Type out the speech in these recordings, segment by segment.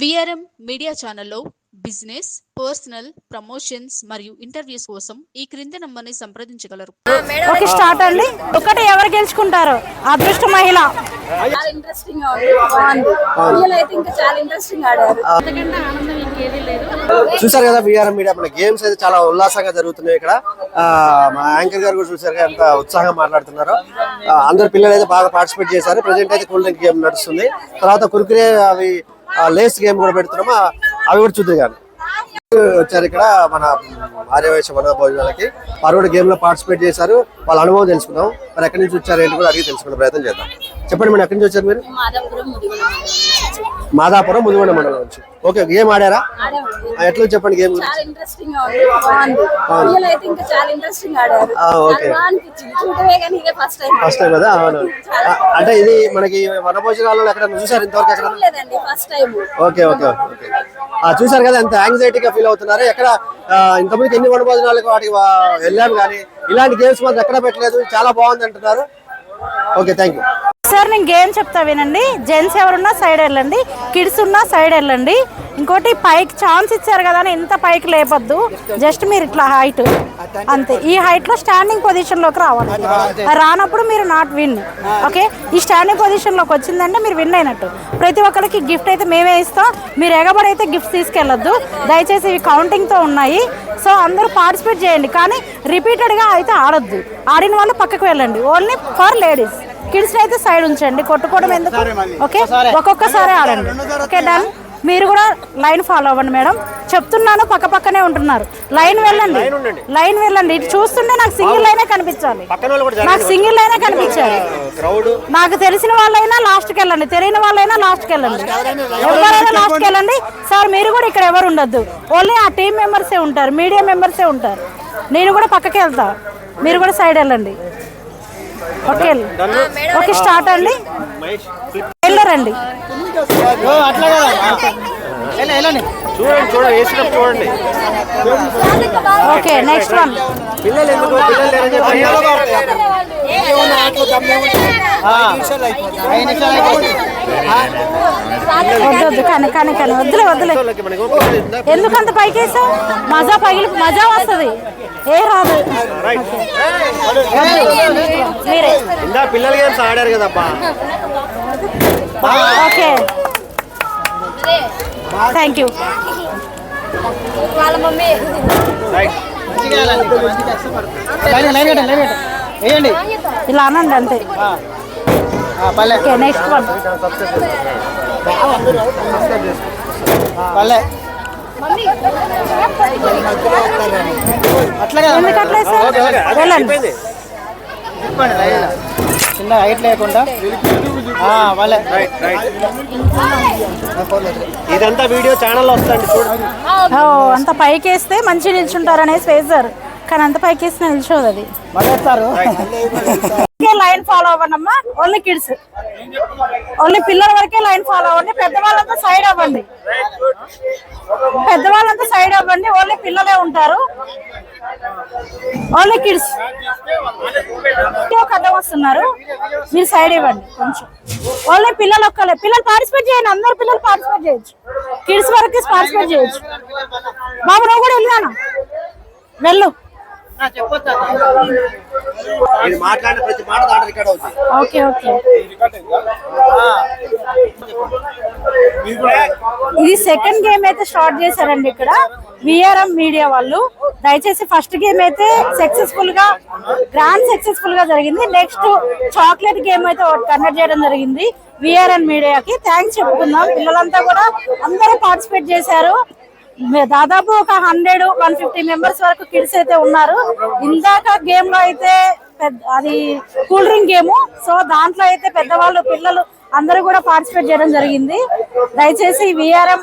VRM media ఛానల్లో business personal promotions మరియు interviews కోసం ఈ క్రింది నంబర్ని సంప్రదించగలరు. ఓకే స్టార్ట్ అండి. ఒకటి ఎవరు గెలుచుకుంటారు? అదృష్ట మహిళ. చాలా ఇంట్రెస్టింగ్గా ఉంది. బాగుంది. పిల్లలు అయితే ఇంకా చాలా ఇంట్రెస్టింగ్ ఆడారు. చూసారు కదా బీఆర్ఎం మీడియా మన గేమ్స్ అయితే చాలా ఉల్లాసంగా జరుగుతున్నాయి ఇక్కడ. ఆ, మా యాంకర్ గారు కూడా చూసారు కదా ఎంత ఉత్సాహంగా మాట్లాడుతున్నారు. అందరు పిల్లలు అయితే బాగా పార్టిసిపేట్ చేశారు. ప్రజెంట్ అయితే కూల్ డ్రింక్ గేమ్ నడుస్తుంది. తర్వాత కుర్కురే అవి లేస్ గేమ్ కూడా పెడుతున్నాము? అవి కూడా చూద్దాం కానీ వచ్చారు ఇక్కడ మన ఆర్యవైశ్య వన భోజనాలకి వారు కూడా గేమ్లో పార్టిసిపేట్ చేశారు. వాళ్ళ అనుభవం తెలుసుకుందాం. మరి ఎక్కడి నుంచి వచ్చారు ఏంటి కూడా అడిగి తెలుసుకునే ప్రయత్నం చేద్దాం. చెప్పండి మేడం ఎక్కడి నుంచి వచ్చారు మీరు? మాదాపురం ముదిగొండ మండలం నుంచి. ఓకే గేమ్ ఆడారా? ఎట్లా చెప్పండి గేమ్ ఫస్ట్ టైం కదా? అవును. అంటే ఇది మనకి వనభోజనాలలో ఎక్కడ చూసారు ఇంతవరకు ఎక్కడ ఓకే ఓకే ఓకే చూసారు కదా ఎంత యాంగ్జైటీగా ఫీల్ అవుతున్నారు. ఎక్కడ ఆ, ఇంతమందికి ఎన్ని వనభోజనాలకు వాటికి వెళ్ళాము కానీ ఇలాంటి గేమ్స్ మాత్రం ఎక్కడ పెట్టలేదు. చాలా బాగుంది అంటున్నారు. ఓకే థ్యాంక్ యూ సార్ నేను గేమ్ చెప్తా వినండి. జెంట్స్ ఎవరున్నా సైడ్ వెళ్ళండి. కిడ్స్ ఉన్నా సైడ్ వెళ్ళండి. ఇంకోటి పైకి ఛాన్స్ ఇచ్చారు కదా అని ఇంత పైకి లేపద్దు. జస్ట్ మీరు ఇట్లా హైట్ అంతే. ఈ హైట్లో స్టాండింగ్ పొజిషన్లోకి రావాలి. రానప్పుడు మీరు నాట్ విన్ ఓకే ఈ స్టాండింగ్ పొజిషన్లోకి వచ్చిందంటే మీరు విన్ అయినట్టు. ప్రతి ఒక్కరికి గిఫ్ట్ అయితే మేమే ఇస్తాం. మీరు ఎగబడి అయితే గిఫ్ట్ తీసుకెళ్ళొద్దు. దయచేసి ఇవి కౌంటింగ్తో ఉన్నాయి. సో అందరూ పార్టిసిపేట్ చేయండి. కానీ రిపీటెడ్గా అయితే ఆడొద్దు. ఆడిన వాళ్ళు పక్కకు వెళ్ళండి. ఓన్లీ ఫర్ లేడీస్ కిడ్స్ అయితే సైడ్ ఉంచండి. కొట్టుకోవడం ఎందుకు? ఓకే ఒక్కొక్కసారి ఆడండి ఓకే డన్ మీరు కూడా లైన్ ఫాలో అవ్వండి మేడం చెప్తున్నాను పక్క పక్కనే ఉంటున్నారు. లైన్ వెళ్ళండి. లైన్ వెళ్ళండి. ఇటు చూస్తుంటే నాకు సింగిల్ లైనే కనిపించాలి. నాకు సింగిల్ లైనే కనిపించాలి. క్రౌడ్ నాకు తెలిసిన వాళ్ళైనా లాస్ట్కి వెళ్ళండి. తెలియని వాళ్ళైనా లాస్ట్కి వెళ్ళండి. ఎవరైనా లాస్ట్కి వెళ్ళండి. సార్ మీరు కూడా ఇక్కడ ఎవరు ఉండొద్దు. ఓన్లీ ఆ టీం మెంబర్సే ఉంటారు. మీడియా మెంబర్సే ఉంటారు. నేను కూడా పక్కకి వెళ్తా. మీరు కూడా సైడ్ వెళ్ళండి. ఓకే ఓకే స్టార్ట్ అండి. వెళ్ళరండి. చూడండి చూడండి వేసినప్పుడు చూడండి. ఓకే నెక్స్ట్ వన్ పిల్లలు ఎందుకు పిల్లలు లేరని చెప్పి వద్దు కానీ కానీ కానీ. వద్దులే వద్దులే? ఎందుకంత పైకేసావు? మజా పగిలి మజా వస్తుంది. ఏ రాదు. మీరే. ఇందా పిల్లలు గేమ్స్ ఆడారు కదబ్బా ఓకే. థ్యాంక్ యూ వాళ్ళ మమ్మీ. రైట్ వేయండి. ఇలా అనండి అంతే. ఓకే నెక్స్ట్ వన్ పల్లె. అట్లా ఎందుకు వెళ్ళండి. చిన్న హైట్ లేకుండా. ఆ, పల్లె రైట్ రైట్ ఇదంతా వీడియో ఛానల్లో వస్తుంది అంత పైకి వేస్తే మంచిగా నిల్చుంటారు అనేసి వేశారు కానీ అంత పైకి వేస్తే నిల్చోదు అది. లైన్ ఫాలో అవ్వండి అమ్మా ఓన్లీ కిడ్స్ ఓన్లీ పిల్లల వరకే లైన్ ఫాలో అవ్వండి. పెద్దవాళ్ళంతా సైడ్ అవ్వండి. పెద్దవాళ్ళంతా సైడ్ అవ్వండి ఓన్లీ పిల్లలే ఉంటారు. ఓన్లీ కిడ్స్ ఒక అర్థం వస్తున్నారు. మీరు సైడ్ ఇవ్వండి కొంచెం. ఓన్లీ పిల్లలు ఒక్కలే పిల్లలు పార్టిసిపేట్ చేయండి అందరు పిల్లలు పార్టిసిపేట్ చేయొచ్చు. కిడ్స్ వరకు పార్టిసిపేట్ చేయొచ్చు. బాబు నువ్వు కూడా వెళ్ళాను వెళ్ళు. ఇది మాట్లాడిన ప్రతి మాట దాంట్లో రికార్డ్ అవుతుంది. Okay okay. ఇది సెకండ్ గేమ్ అయితే స్టార్ట్ చేశారండి ఇక్కడ. విఆర్ఎం మీడియా వాళ్ళు. దయచేసి ఫస్ట్ గేమ్ అయితే సక్సెస్ఫుల్గా గ్రాండ్ సక్సెస్ఫుల్గా జరిగింది. నెక్స్ట్ చాక్లెట్ గేమ్ అయితే ఒకటి కండక్ట్ చేయడం జరిగింది. విఆర్ఎన్ మీడియాకి థ్యాంక్స్ చెప్పుకుందాం పిల్లలంతా కూడా అందరూ పార్టిసిపేట్ చేశారు. దాదాపు ఒక హండ్రెడ్ వన్ ఫిఫ్టీ మెంబర్స్ వరకు కిడ్స్ అయితే ఉన్నారు. ఇందాక గేమ్లో అయితే పెద్ద అది కూల్ డ్రింక్ గేమ్. సో దాంట్లో అయితే పెద్దవాళ్ళు పిల్లలు అందరూ కూడా పార్టిసిపేట్ చేయడం జరిగింది. దయచేసి విఆర్ఎం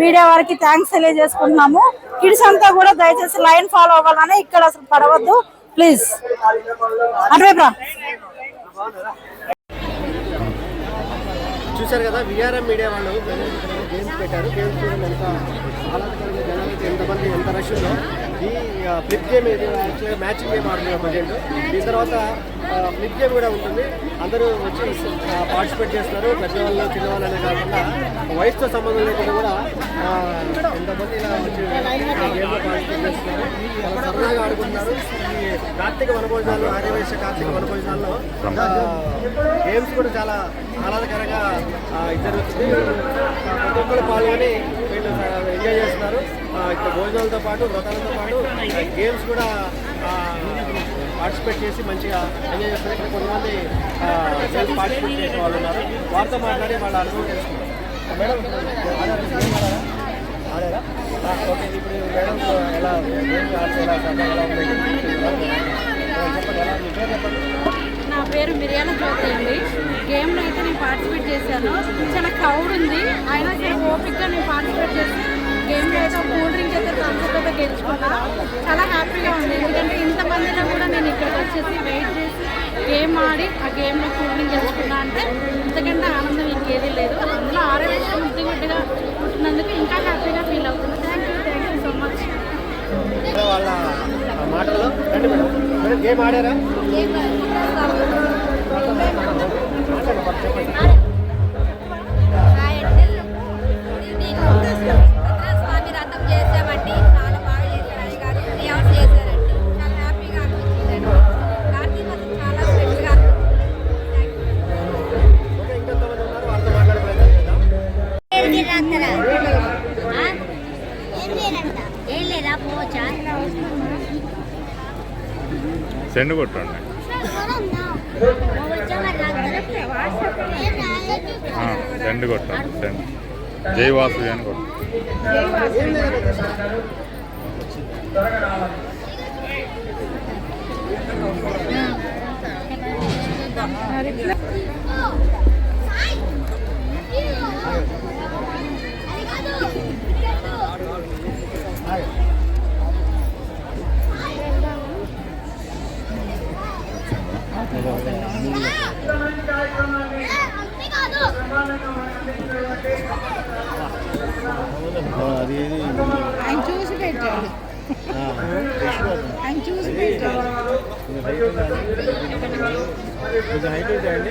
మీడియా వారికి థ్యాంక్స్ తెలియజేసుకుంటున్నాము. కిడ్స్ అంతా కూడా దయచేసి లైన్ ఫాలో అవ్వాలని ఇక్కడ అసలు పడవద్దు. ప్లీజ్. అటువైపు రా. కదా విఆర్ఎం మీడియా వాళ్ళు గేమ్స్ పెట్టారు. గేమ్స్ చూడండి ఎంత ఆహ్లాదకరంగా జనాలు ఎంతమంది ఎంత రష్ ఉందో ఈ ఫ్లిప్ గేమ్ ఇది యాక్చువల్గా మ్యాచింగ్ గేమ్ ఆడుతున్నారు ప్రజెంట్ దీని తర్వాత ఫ్లిప్ గేమ్ కూడా ఉంటుంది. అందరూ వచ్చి పార్టిసిపేట్ చేస్తున్నారు పెద్దవాళ్ళు చిన్నవాళ్ళు అనే కాకుండా వయసుతో సంబంధం లేకుండా కూడా ఆ, ఎంతమంది ఇలా వచ్చి గేమ్లో పార్టిసిపేట్ చేస్తున్నారు సరదాగా ఆడుకుంటున్నారు ఈ కార్తీక వనభోజనాలు ఆర్యవేశ కార్తీక వనభోజనాల్లో గేమ్స్ కూడా చాలా ఆహ్లాదకరంగా జరుగుతుంది ప్రతి ఒక్కరు పాల్గొని ఎంజాయ్ చేస్తున్నారు. ఇక్కడ భోజనాలతో పాటు వ్రతాలతో పాటు గేమ్స్ కూడా పార్టిసిపేట్ చేసి మంచిగా ఎంజాయ్ చేస్తారు ఇక్కడ కొంతమంది సెల్ఫ్ పార్టిసిపేట్ చేసిన వాళ్ళు ఉన్నారు. వారితో మాట్లాడి వాళ్ళ అనుభవం తెలుసుకున్నారు మేడం ఆడారా? ఓకే ఇప్పుడు మేడం ఎలా గేమ్స్ ఆడితే ఎలా సరదాగా ఎలా ఉంది? చెప్పండి ఎలా మీ పేరు చెప్పండి. నా పేరు మిరియాల జ్యోతి అండి. గేమ్లో అయితే నేను పార్టిసిపేట్ చేశాను. చాలా క్రౌడ్ ఉంది. అయినా ఓపిక్గా నేను పార్టిసిపేట్ చేశాను గేమ్లో అయితే కూల్ డ్రింక్ అయితే థమ్స్అప్ అయితే గెలుచుకున్నా చాలా హ్యాపీగా ఉంది. ఎందుకంటే ఇంతమందిలో కూడా నేను ఇక్కడికి వచ్చేసి వెయిట్ చేసి గేమ్ ఆడి ఆ గేమ్లో కూల్ డ్రింక్ గెలుచుకున్నా అంటే ఇంతకంటే ఆనందం ఇంకేదీ లేదు. అందులో ఆరోగ్యం ముద్దుగుడ్డుగా ఉంటున్నందుకు ఇంకా హ్యాపీగా ఫీల్ అవుతున్నాను. Thank you thank you so much వాళ్ళ మాటల్లో రండి మేడం మేడం గేమ్ ఆడారా? చేద్దాం ఏం లేదా పోవచ్చా సెండ్ కొట్టండి. సెండ్ కొట్టండి సెండ్. జై వాసు అని కొట్టండి. ఆయన చూసి పెట్టాడు. ఆయన చూసి పెట్టాడు. కొంచెం హైట్ చేయండి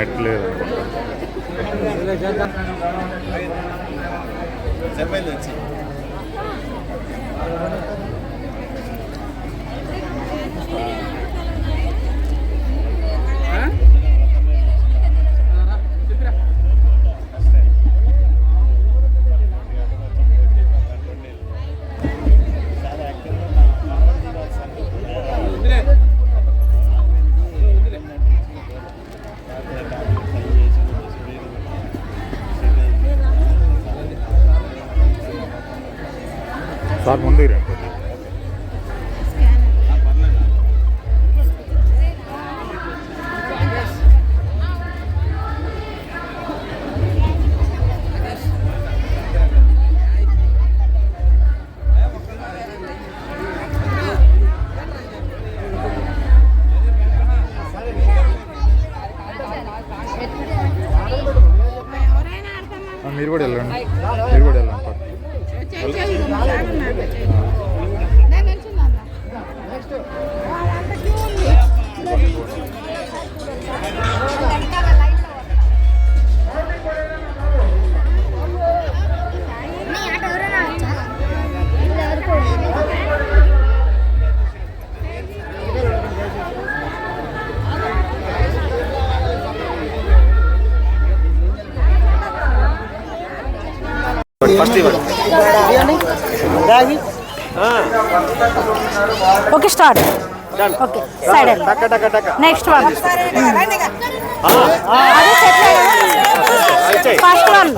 నెట్ లేదు సార్ ముందుకు రండి సైడ్ నెక్స్ట్ వన్ అదే. First one.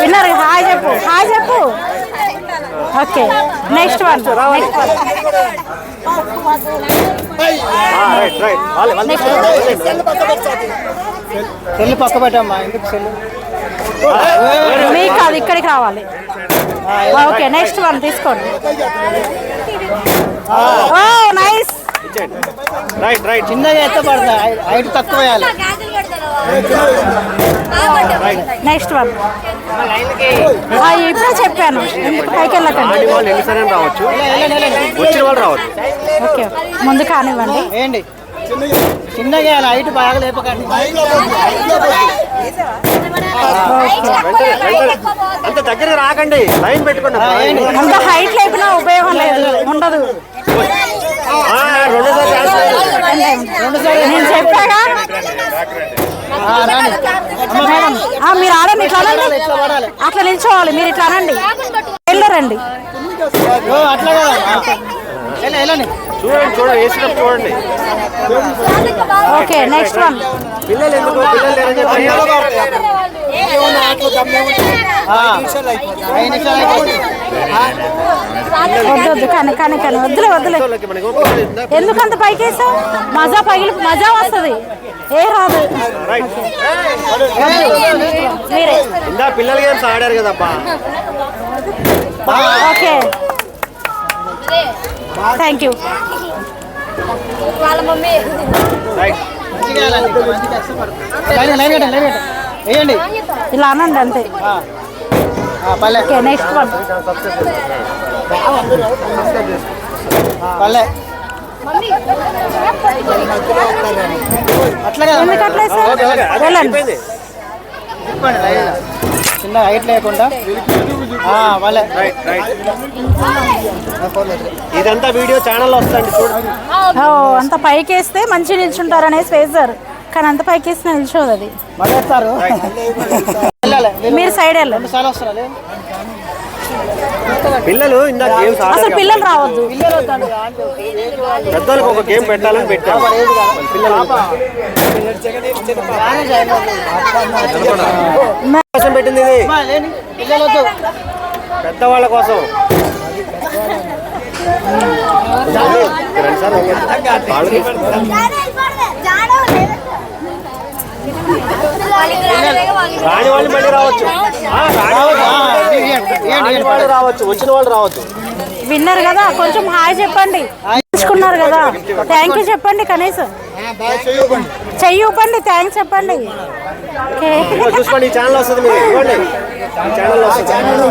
విన్నర్ హాయ్ చెప్పు. హాయ్ చెప్పు. Okay next one. సెల్ పక్క పెట్టమ్మా. ఎందుకు సెల్ మీకు కాదు ఇక్కడికి రావాలి. ఓకే నెక్స్ట్ వన్ తీసుకోండి. Oh nice. Right right. చిన్నగా ఎత్త పడతా. హైట్ తక్కువ వేయాలి. నెక్స్ట్ వన్ ఇప్పుడే చెప్పాను. ఎందుకు? పైకి వెళ్ళకండి. ఓకే ముందు కానివ్వండి. ఏంటి? చిన్నగా హైట్ బాగా లేపకండి. అంత దగ్గర రాకండి. లైన్? అంత హైట్ లేపినా ఉపయోగం లేదు. ఉండదు ఆ, రెండోసారి ఛాన్స్ లేదు. నేను చెప్పాగా మేడం మీరు ఆడండి ఇట్లా అనండి అట్లా నిల్చోవాలి మీరు ఇట్లా అనండి వెళ్ళరండి చూడండి చూడండి ఓకే నెక్స్ట్ వన్ పిల్లలు వద్దు వద్దు కానీ కానీ కానీ వద్దులే వద్దులే? ఎందుకంత పైకి వేసావు మజా పగిలి మజా వస్తుంది. ఏ రాదు. మీరే. పిల్లలు గేమ్స్ ఆడారు కదబ్బా ఓకే. థ్యాంక్ యూ వాళ్ళ మమ్మీ ఇలా అనండి అంతే. ఓకే నెక్స్ట్ వన్ పల్లె. ఎందుకు అట్లా వెళ్ళండి. చిన్న హైట్ లేకుండా. ఆ, పల్లె. రైట్ రైట్ ఇదంతా వీడియో ఛానల్లో వస్తుంది అంత పైకి వేస్తే మంచి నిల్చుంటారు అనేసి వేశారు కానీ అంత పైకి వేస్తే నిల్చోదు అది. మళ్ళీ సైడ్ వెళ్ళండి పిల్లలు ఇందాక గేమ్స్ అసలు పిల్లలు రావద్దు. పెద్దలకు ఒక గేమ్ పెట్టాలని పెట్టాము పిల్లలు పెట్టింది ఇది. పెద్దవాళ్ళ కోసం. రాని వాళ్ళు మళ్ళీ రావచ్చు. రాని వాళ్ళు రావచ్చు. ఇవ్వండి, ఇవ్వండి, వచ్చిన వాళ్ళు రావచ్చు. విన్నర్ కదా కొంచెం హాయ్ చెప్పండి. తీసుకున్నారు కదా. థ్యాంక్ యూ చెప్పండి కనీసం. చెయ్యి ఊపండి. థ్యాంక్స్ చెప్పండి. చూసుకోండి ఈ ఛానల్ వస్తుంది ఇవ్వండి ఛానల్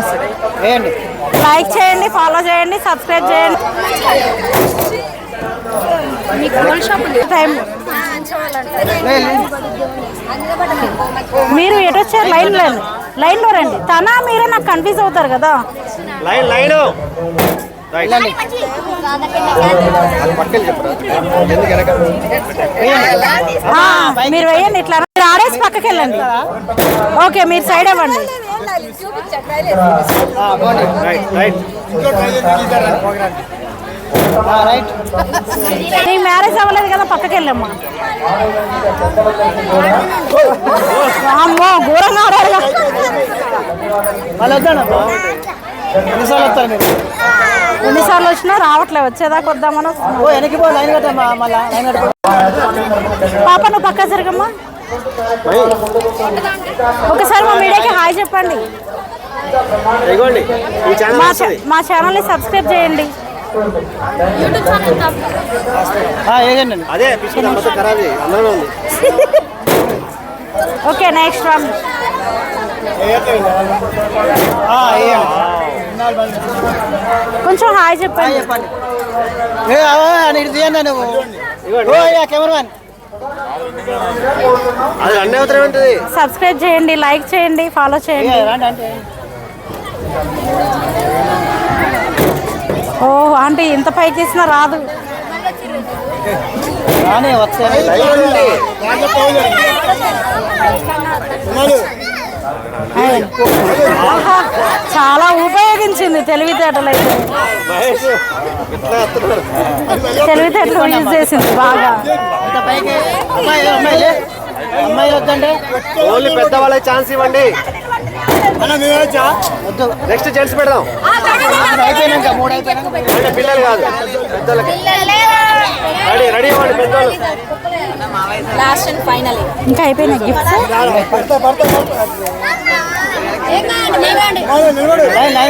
లైక్ చేయండి ఫాలో చేయండి సబ్స్క్రైబ్ చేయండి. మీరు ఎటు వచ్చారు? లైన్ లైన్లో రండి. తన మీరే నాకు కన్ఫ్యూజ్ అవుతారు కదా. Line line. మీరు వేయండి ఇట్లా. మీరు ఆడేసి పక్కకి వెళ్ళండి. ఓకే మీరు సైడ్ అవ్వండి. రైట్. రైట్ ఆ, రైట్ నీకు మ్యారేజ్ అవ్వలేదు కదా పక్కకి వెళ్ళమ్మా. అమ్మో ఘోరంగా ఆడారు ఎన్నిసార్లు వస్తారు మీరు? ఎన్నిసార్లు వచ్చినా రావట్లే వచ్చేదాకా వద్దామని. ఓ వెనక్కి పో లైన్ కట్టమ్మా మళ్ళా లైన్ కట్టుకో. పాప నువ్వు పక్క జరగమ్మా. ఒకసారి మా మీడియాకి హాయ్ చెప్పండి. మా ఛానల్ని సబ్స్క్రైబ్ చేయండి. అదే ఓకే నెక్స్ట్ వన్ కొంచెం హాయ్ చెప్పండి. చెప్పండి. నువ్వు. కెమెరామెన్ అది అన్నీ ఉంటుంది సబ్స్క్రైబ్ చేయండి లైక్ చేయండి ఫాలో చేయండి. రండి అంటే ఓ ఆంటీ ఇంత పైకి తీసినా రాదు. రానే చాలా ఉపయోగించింది తెలివితేటలు అయితే. తెలివితేటలు యూజ్ చేసింది బాగా. అమ్మాయి వద్దంటే ఓన్లీ పెద్దవాళ్ళకి ఛాన్స్ ఇవ్వండి. నెక్స్ట్ జెంట్స్ పెడదాం. పిల్లలు కాదు పెద్దలకి. రెడీ రెడీ అవ్వండి పెద్దవాళ్ళు లాస్ట్ అండ్ ఫైనల్ ఇంకా అయిపోయినాయి గిఫ్ట్స్ లైన్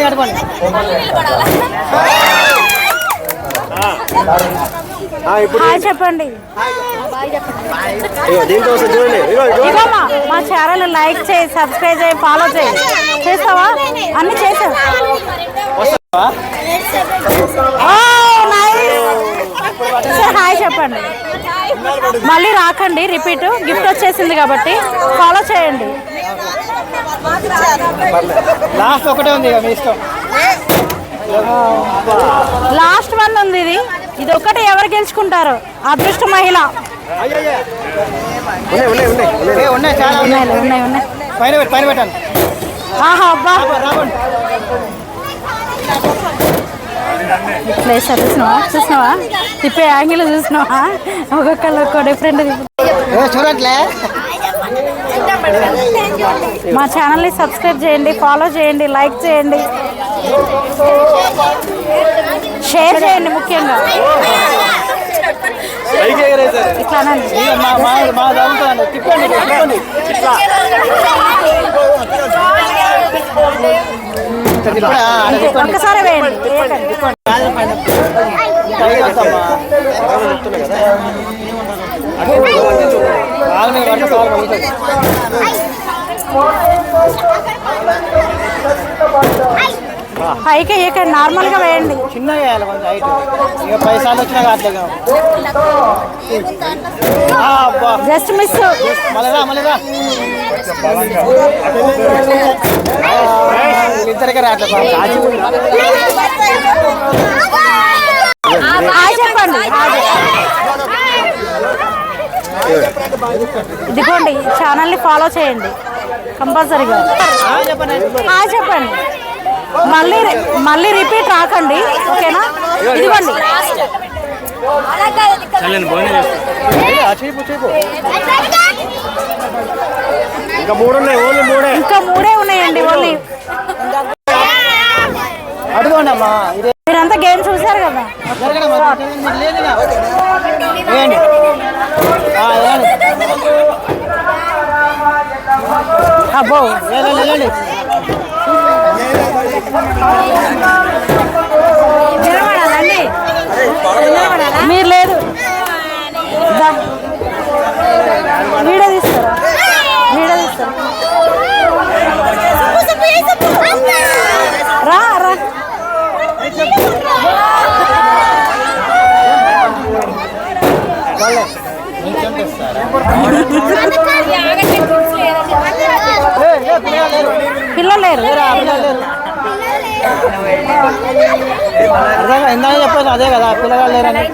హాయ్ చెప్పండి. మా ఛానల్ లైక్ చేయి సబ్స్క్రైబ్ చేయి ఫాలో చేయి. చేస్తావా? అన్ని చేసావు. హాయ్ చెప్పండి. మళ్ళీ రాకండి రిపీట్. గిఫ్ట్ వచ్చేసింది కాబట్టి ఫాలో చేయండి. లాస్ట్ ఒకటే ఉంది లాస్ట్ వన్ ఉంది ఇది. ఇది ఒక్కటి ఎవరు గెలుచుకుంటారు? అదృష్ట మహిళ. వేసారు చూసినావా? చూసినావా? తిప్పే యాంగిల్ చూసినావా? ఒక్కొక్కళ్ళు ఒక్కో డిఫరెంట్ చూడట్లే. మా ఛానల్ని సబ్స్క్రైబ్ చేయండి ఫాలో చేయండి లైక్ చేయండి. షేర్ చేయండి ముఖ్యంగా. ఒక్కసారి అనండి ఇక పైకి వేయండి. వేయాలి కొంచెం హైట్ ఇక పది సార్లు వచ్చినా కావట్లేదు అబ్బా. జస్ట్ మిస్ ఇద్దరికి రావట్లేదు ఇదిగోండి ఛానల్ని ఫాలో చేయండి. కంపల్సరీగా చెప్పండి. మళ్ళీ మళ్ళీ రిపీట్ రాకండి ఓకేనా? ఇదిగోండి. ఇంకా మూడు ఉన్నాయి ఓన్లీ మూడే. ఇంకా మూడే ఉన్నాయండి ఓన్లీ. అడుగుండి అమ్మా ఇదే. మీరంతా గేమ్ చూశారు కదా? అబ్బో మీరు లేదు. వీడియో తీస్తారా? వీడియో తీస్తారా? రా రా ఏ, పిల్లలు లేరు. పిల్లలు లేరు పిల్లలు లేరు. అర్థంగా ఇందాక చెప్పేది అదే కదా పిల్లగాళ్ళు లేరని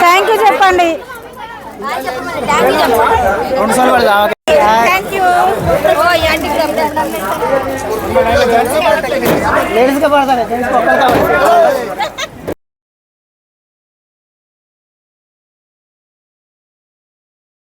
థ్యాంక్ యూ చెప్పండి. రెండు సార్లు పడదా లేడీస్గా పడతాను జెంట్స్కి ఒక్కరు కావాలి.